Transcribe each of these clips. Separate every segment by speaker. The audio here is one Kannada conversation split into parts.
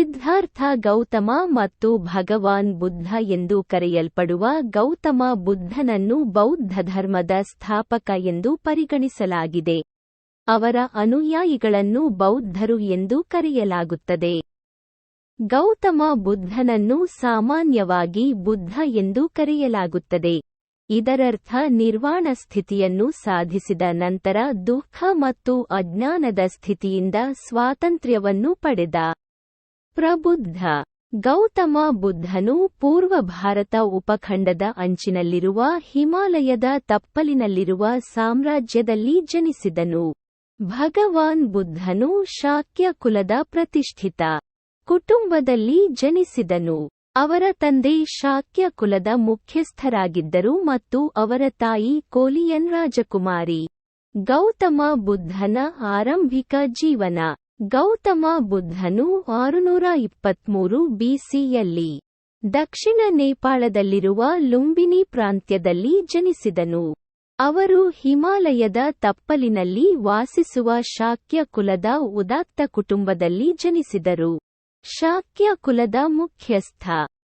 Speaker 1: ಸಿದ್ಧಾರ್ಥ ಗೌತಮ ಮತ್ತು ಭಗವಾನ್ ಬುದ್ಧ ಎಂದು ಕರೆಯಲ್ಪಡುವ ಗೌತಮ ಬುದ್ಧನನ್ನು ಬೌದ್ಧ ಧರ್ಮದ ಸ್ಥಾಪಕ ಎಂದು ಪರಿಗಣಿಸಲಾಗಿದೆ. ಅವರ ಅನುಯಾಯಿಗಳನ್ನು ಬೌದ್ಧರು ಎಂದು ಕರೆಯಲಾಗುತ್ತದೆ. ಗೌತಮ ಬುದ್ಧನನ್ನು ಸಾಮಾನ್ಯವಾಗಿ ಬುದ್ಧ ಎಂದು ಕರೆಯಲಾಗುತ್ತದೆ. ಇದರರ್ಥ ನಿರ್ವಾಣ ಸ್ಥಿತಿಯನ್ನು ಸಾಧಿಸಿದ ನಂತರ ದುಃಖ ಮತ್ತು ಅಜ್ಞಾನದ ಸ್ಥಿತಿಯಿಂದ ಸ್ವಾತಂತ್ರ್ಯವನ್ನು ಪಡೆದ. ಪ್ರಬುದ್ಧ. ಗೌತಮ ಬುದ್ಧನು ಪೂರ್ವ ಭಾರತ ಉಪಖಂಡದ ಅಂಚಿನಲ್ಲಿರುವ ಹಿಮಾಲಯದ ತಪ್ಪಲಿನಲ್ಲಿರುವ ಸಾಮ್ರಾಜ್ಯದಲ್ಲಿ ಜನಿಸಿದನು. ಭಗವಾನ್ ಬುದ್ಧನು ಶಾಕ್ಯ ಕುಲದ ಪ್ರತಿಷ್ಠಿತ ಕುಟುಂಬದಲ್ಲಿ ಜನಿಸಿದನು. ಅವರ ತಂದೆ ಶಾಕ್ಯ ಕುಲದ ಮುಖ್ಯಸ್ಥರಾಗಿದ್ದರು ಮತ್ತು ಅವರ ತಾಯಿ ಕೋಲಿಯನ್ ರಾಜಕುಮಾರಿ. ಗೌತಮ ಬುದ್ಧನ ಆರಂಭಿಕ ಜೀವನ. ಗೌತಮ ಬುದ್ಧನು ಆರುನೂರ ಇಪ್ಪತ್ಮೂರು ಬಿಸಿಯಲ್ಲಿ ದಕ್ಷಿಣ ನೇಪಾಳದಲ್ಲಿರುವ ಲುಂಬಿನಿ ಪ್ರಾಂತ್ಯದಲ್ಲಿ ಜನಿಸಿದನು. ಅವರು ಹಿಮಾಲಯದ ತಪ್ಪಲಿನಲ್ಲಿ ವಾಸಿಸುವ ಶಾಕ್ಯ ಕುಲದ ಉದಾತ್ತ ಕುಟುಂಬದಲ್ಲಿ ಜನಿಸಿದರು. ಶಾಕ್ಯ ಕುಲದ ಮುಖ್ಯಸ್ಥ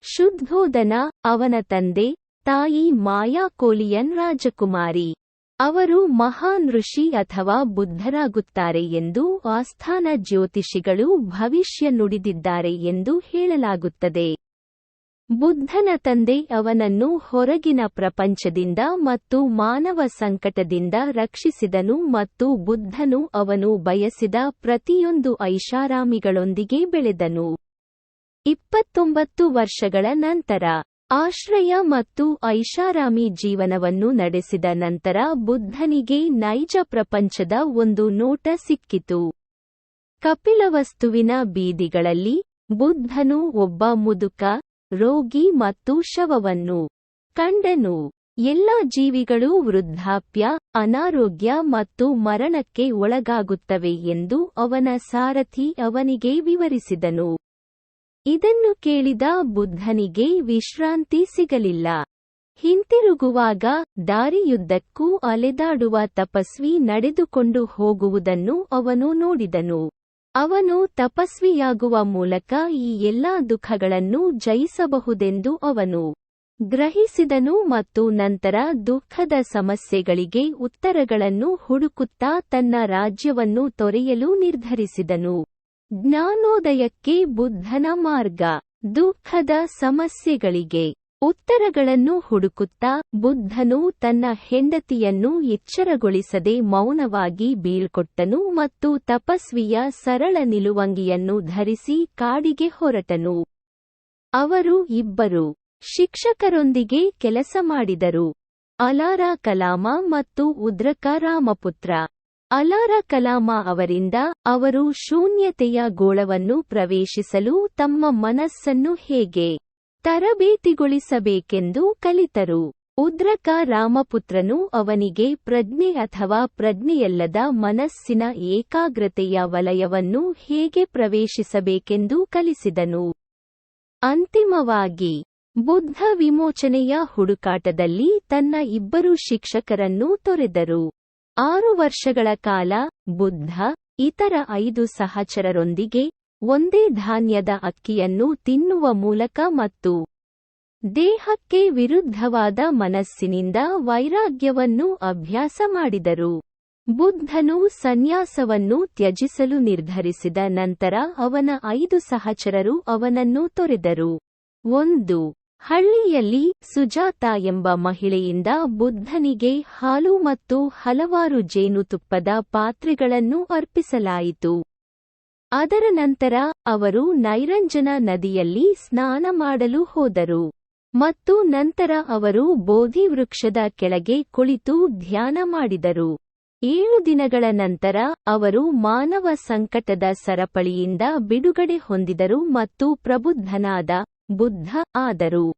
Speaker 1: ಶುದ್ಧೋದನ ಅವನ ತಂದೆ ತಾಯಿ ಮಾಯಾ ಕೋಲಿಯನ್ ರಾಜಕುಮಾರಿ. ಅವರು ಮಹಾನ್ ಋಷಿ ಅಥವಾ ಬುದ್ಧರಾಗುತ್ತಾರೆ ಎಂದು ಆಸ್ಥಾನ ಜ್ಯೋತಿಷಿಗಳು ಭವಿಷ್ಯ ನುಡಿದಿದ್ದಾರೆ ಎಂದು ಹೇಳಲಾಗುತ್ತದೆ. ಬುದ್ಧನ ತಂದೆ ಅವನನ್ನು ಹೊರಗಿನ ಪ್ರಪಂಚದಿಂದ ಮತ್ತು ಮಾನವ ಸಂಕಟದಿಂದ ರಕ್ಷಿಸಿದನು ಮತ್ತು ಬುದ್ಧನು ಅವನು ಬಯಸಿದ ಪ್ರತಿಯೊಂದು ಐಷಾರಾಮಿಗಳೊಂದಿಗೆ ಬೆಳೆದನು. ಇಪ್ಪತ್ತೊಂಬತ್ತು ವರ್ಷಗಳ ನಂತರ ಆಶ್ರಯ ಮತ್ತು ಐಷಾರಾಮಿ ಜೀವನವನ್ನು ನಡೆಸಿದ ನಂತರ ಬುದ್ಧನಿಗೆ ನೈಜ ಪ್ರಪಂಚದ ಒಂದು ನೋಟ ಸಿಕ್ಕಿತು. ಕಪಿಲವಸ್ತುವಿನ ಬೀದಿಗಳಲ್ಲಿ ಬುದ್ಧನು ಒಬ್ಬ ಮುದುಕ, ರೋಗಿ ಮತ್ತು ಶವವನ್ನು ಕಂಡನು. ಎಲ್ಲ ಜೀವಿಗಳು ವೃದ್ಧಾಪ್ಯ, ಅನಾರೋಗ್ಯ ಮತ್ತು ಮರಣಕ್ಕೆ ಒಳಗಾಗುತ್ತವೆ ಎಂದು ಅವನ ಸಾರಥಿ ಅವನಿಗೆ ವಿವರಿಸಿದನು. ಇದನ್ನು ಕೇಳಿದ ಬುದ್ಧನಿಗೆ ವಿಶ್ರಾಂತಿ ಸಿಗಲಿಲ್ಲ. ಹಿಂತಿರುಗುವಾಗ ದಾರಿಯುದ್ದಕ್ಕೂ ಅಲೆದಾಡುವ ತಪಸ್ವಿ ನಡೆದುಕೊಂಡು ಹೋಗುವುದನ್ನು ಅವನು ನೋಡಿದನು. ಅವನು ತಪಸ್ವಿಯಾಗುವ ಮೂಲಕ ಈ ಎಲ್ಲಾ ದುಃಖಗಳನ್ನು ಜಯಿಸಬಹುದೆಂದು ಅವನು ಗ್ರಹಿಸಿದನು ಮತ್ತು ನಂತರ ದುಃಖದ ಸಮಸ್ಯೆಗಳಿಗೆ ಉತ್ತರಗಳನ್ನು ಹುಡುಕುತ್ತಾ ತನ್ನ ರಾಜ್ಯವನ್ನು ತೊರೆಯಲು ನಿರ್ಧರಿಸಿದನು. ಜ್ಞಾನೋದಯಕ್ಕೆ ಬುದ್ಧನ ಮಾರ್ಗ, ದುಃಖದ ಸಮಸ್ಯೆಗಳಿಗೆ ಉತ್ತರಗಳನ್ನು ಹುಡುಕುತ್ತಾ ಬುದ್ಧನು ತನ್ನ ಹೆಂಡತಿಯನ್ನು ಎಚ್ಚರಗೊಳಿಸದೆ ಮೌನವಾಗಿ ಬೀಳ್ಕೊಟ್ಟನು ಮತ್ತು ತಪಸ್ವಿಯ ಸರಳ ನಿಲುವಂಗಿಯನ್ನು ಧರಿಸಿ ಕಾಡಿಗೆ ಹೊರಟನು. ಅವರು ಇಬ್ಬರು ಶಿಕ್ಷಕರೊಂದಿಗೆ ಕೆಲಸ ಮಾಡಿದರು. ಅಲಾರಾ ಕಲಾಮ ಮತ್ತು ಉದ್ರಕ ರಾಮಪುತ್ರ ಅಲಾರ ಕಲಾಮ ಅವರಿಂದ ಅವರು ಶೂನ್ಯತೆಯ ಗೋಳವನ್ನು ಪ್ರವೇಶಿಸಲು ತಮ್ಮ ಮನಸ್ಸನ್ನು ಹೇಗೆ ತರಬೇತಿಗೊಳಿಸಬೇಕೆಂದು ಕಲಿತರು. ಉದ್ರಕ ರಾಮಪುತ್ರನು ಅವನಿಗೆ ಪ್ರಜ್ಞೆ ಅಥವಾ ಪ್ರಜ್ಞೆಯಲ್ಲದ ಮನಸ್ಸಿನ ಏಕಾಗ್ರತೆಯ ವಲಯವನ್ನು ಹೇಗೆ ಪ್ರವೇಶಿಸಬೇಕೆಂದು ಕಲಿಸಿದನು. ಅಂತಿಮವಾಗಿ, ಬುದ್ಧ ವಿಮೋಚನೆಯ ಹುಡುಕಾಟದಲ್ಲಿ ತನ್ನ ಇಬ್ಬರು ಶಿಕ್ಷಕರನ್ನು ತೊರೆದರು. ಆರು ವರ್ಷಗಳ ಕಾಲ ಬುದ್ಧ ಇತರ ಐದು ಸಹಚರರೊಂದಿಗೆ ಒಂದೇ ಧಾನ್ಯದ ಅಕ್ಕಿಯನ್ನು ತಿನ್ನುವ ಮೂಲಕ ಮತ್ತು ದೇಹಕ್ಕೆ ವಿರುದ್ಧವಾದ ಮನಸ್ಸಿನಿಂದ ವೈರಾಗ್ಯವನ್ನು ಅಭ್ಯಾಸ ಮಾಡಿದರು. ಬುದ್ಧನು ಸನ್ಯಾಸವನ್ನು ತ್ಯಜಿಸಲು ನಿರ್ಧರಿಸಿದ ನಂತರ ಅವನ ಐದು ಸಹಚರರು ಅವನನ್ನು ತೊರೆದರು. ಒಂದು ಹಳ್ಳಿಯಲ್ಲಿ ಸುಜಾತ ಎಂಬ ಮಹಿಳೆಯಿಂದ ಬುದ್ಧನಿಗೆ ಹಾಲು ಮತ್ತು ಹಲವಾರು ಜೇನುತುಪ್ಪದ ಪಾತ್ರೆಗಳನ್ನು ಅರ್ಪಿಸಲಾಯಿತು. ಅದರ ನಂತರ ಅವರು ನೈರಂಜನ ನದಿಯಲ್ಲಿ ಸ್ನಾನ ಮಾಡಲು ಹೋದರು. ಮತ್ತು ನಂತರ ಅವರು ಬೋಧಿ ವೃಕ್ಷದ ಕೆಳಗೆ ಕುಳಿತು ಧ್ಯಾನ ಮಾಡಿದರು. ಏಳು ದಿನಗಳ ನಂತರ ಅವರು ಮಾನವ ಸಂಕಟದ ಸರಪಳಿಯಿಂದ ಬಿಡುಗಡೆ ಹೊಂದಿದರು ಮತ್ತು ಪ್ರಬುದ್ಧನಾದ ಬುದ್ಧ ಆದರು.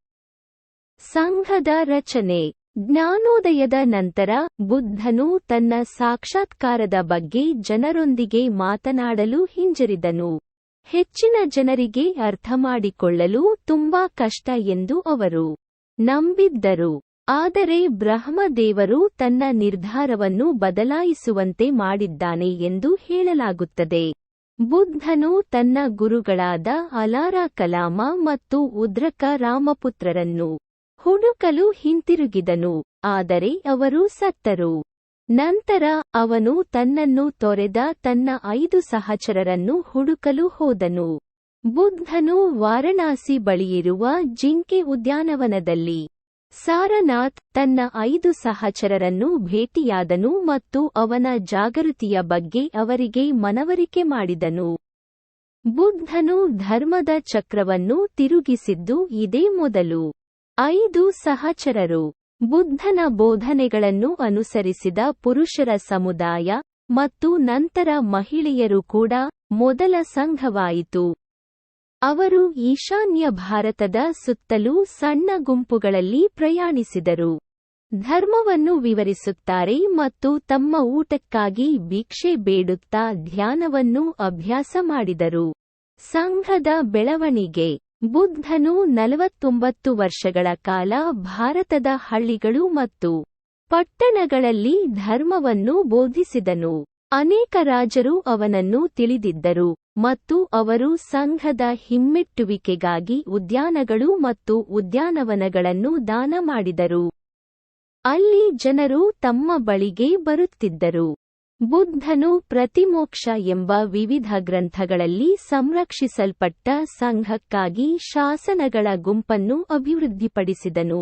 Speaker 1: ಸಂಘದ ರಚನೆ. ಜ್ಞಾನೋದಯದ ನಂತರ ಬುದ್ಧನು ತನ್ನ ಸಾಕ್ಷಾತ್ಕಾರದ ಬಗ್ಗೆ ಜನರೊಂದಿಗೆ ಮಾತನಾಡಲು ಹಿಂಜರಿದನು. ಹೆಚ್ಚಿನ ಜನರಿಗೆ ಅರ್ಥಮಾಡಿಕೊಳ್ಳಲು ತುಂಬಾ ಕಷ್ಟ ಎಂದು ಅವರು ನಂಬಿದ್ದರು. ಆದರೆ ಬ್ರಹ್ಮದೇವರು ತನ್ನ ನಿರ್ಧಾರವನ್ನು ಬದಲಾಯಿಸುವಂತೆ ಮಾಡಿದ್ದಾನೆ ಎಂದು ಹೇಳಲಾಗುತ್ತದೆ. ಬುದ್ಧನು ತನ್ನ ಗುರುಗಳಾದ ಅಲಾರ ಕಲಾಮ ಮತ್ತು ಉದ್ರಕ ರಾಮಪುತ್ರರನ್ನು ಹುಡುಕಲು ಹಿಂತಿರುಗಿದನು, ಆದರೆ ಅವರು ಸತ್ತರು. ನಂತರ ಅವನು ತನ್ನನ್ನು ತೊರೆದ ತನ್ನ ಐದು ಸಹಚರರನ್ನು ಹುಡುಕಲು ಹೋದನು. ಬುದ್ಧನು ವಾರಣಾಸಿ ಬಳಿಯಿರುವ ಜಿಂಕೆ ಉದ್ಯಾನವನದಲ್ಲಿ ಸಾರನಾಥ್ ತನ್ನ ಐದು ಸಹಚರರನ್ನು ಭೇಟಿಯಾದನು ಮತ್ತು ಅವನ ಜಾಗೃತಿಯ ಬಗ್ಗೆ ಅವರಿಗೆ ಮನವರಿಕೆ ಮಾಡಿದನು. ಬುದ್ಧನು ಧರ್ಮದ ಚಕ್ರವನ್ನು ತಿರುಗಿಸಿದ್ದು ಇದೇ ಮೊದಲು. ಐದು ಸಹಚರರು. ಬುದ್ಧನ ಬೋಧನೆಗಳನ್ನು ಅನುಸರಿಸಿದ ಪುರುಷರ ಸಮುದಾಯ ಮತ್ತು ನಂತರ ಮಹಿಳೆಯರು ಕೂಡ ಮೊದಲ ಸಂಘವಾಯಿತು. ಅವರು ಈಶಾನ್ಯ ಭಾರತದ ಸುತ್ತಲೂ ಸಣ್ಣ ಗುಂಪುಗಳಲ್ಲಿ ಪ್ರಯಾಣಿಸಿದರು. ಧರ್ಮವನ್ನು ವಿವರಿಸುತ್ತಾರೆ ಮತ್ತು ತಮ್ಮ ಊಟಕ್ಕಾಗಿ ಭಿಕ್ಷೆ ಬೇಡುತ್ತಾ ಧ್ಯಾನವನ್ನು ಅಭ್ಯಾಸ ಮಾಡಿದರು. ಸಂಘದ ಬೆಳವಣಿಗೆ. ಬುದ್ಧನು ನಲವತ್ತೊಂಬತ್ತು ವರ್ಷಗಳ ಕಾಲ ಭಾರತದ ಹಳ್ಳಿಗಳು ಮತ್ತು ಪಟ್ಟಣಗಳಲ್ಲಿ ಧರ್ಮವನ್ನು ಬೋಧಿಸಿದನು. ಅನೇಕ ರಾಜರು ಅವನನ್ನು ತಿಳಿದಿದ್ದರು ಮತ್ತು ಅವರು ಸಂಘದ ಹಿಮ್ಮೆಟ್ಟುವಿಕೆಗಾಗಿ ಉದ್ಯಾನಗಳು ಮತ್ತು ಉದ್ಯಾನವನಗಳನ್ನು ದಾನ ಮಾಡಿದರು. ಅಲ್ಲಿ ಜನರು ತಮ್ಮ ಬಳಿಗೆ ಬರುತ್ತಿದ್ದರು. ಬುದ್ಧನು ಪ್ರತಿಮೋಕ್ಷ ಎಂಬ ವಿವಿಧ ಗ್ರಂಥಗಳಲ್ಲಿ ಸಂರಕ್ಷಿಸಲ್ಪಟ್ಟ ಸಂಘಕ್ಕಾಗಿ ಶಾಸನಗಳ ಗುಂಪನ್ನು ಅಭಿವೃದ್ಧಿಪಡಿಸಿದನು.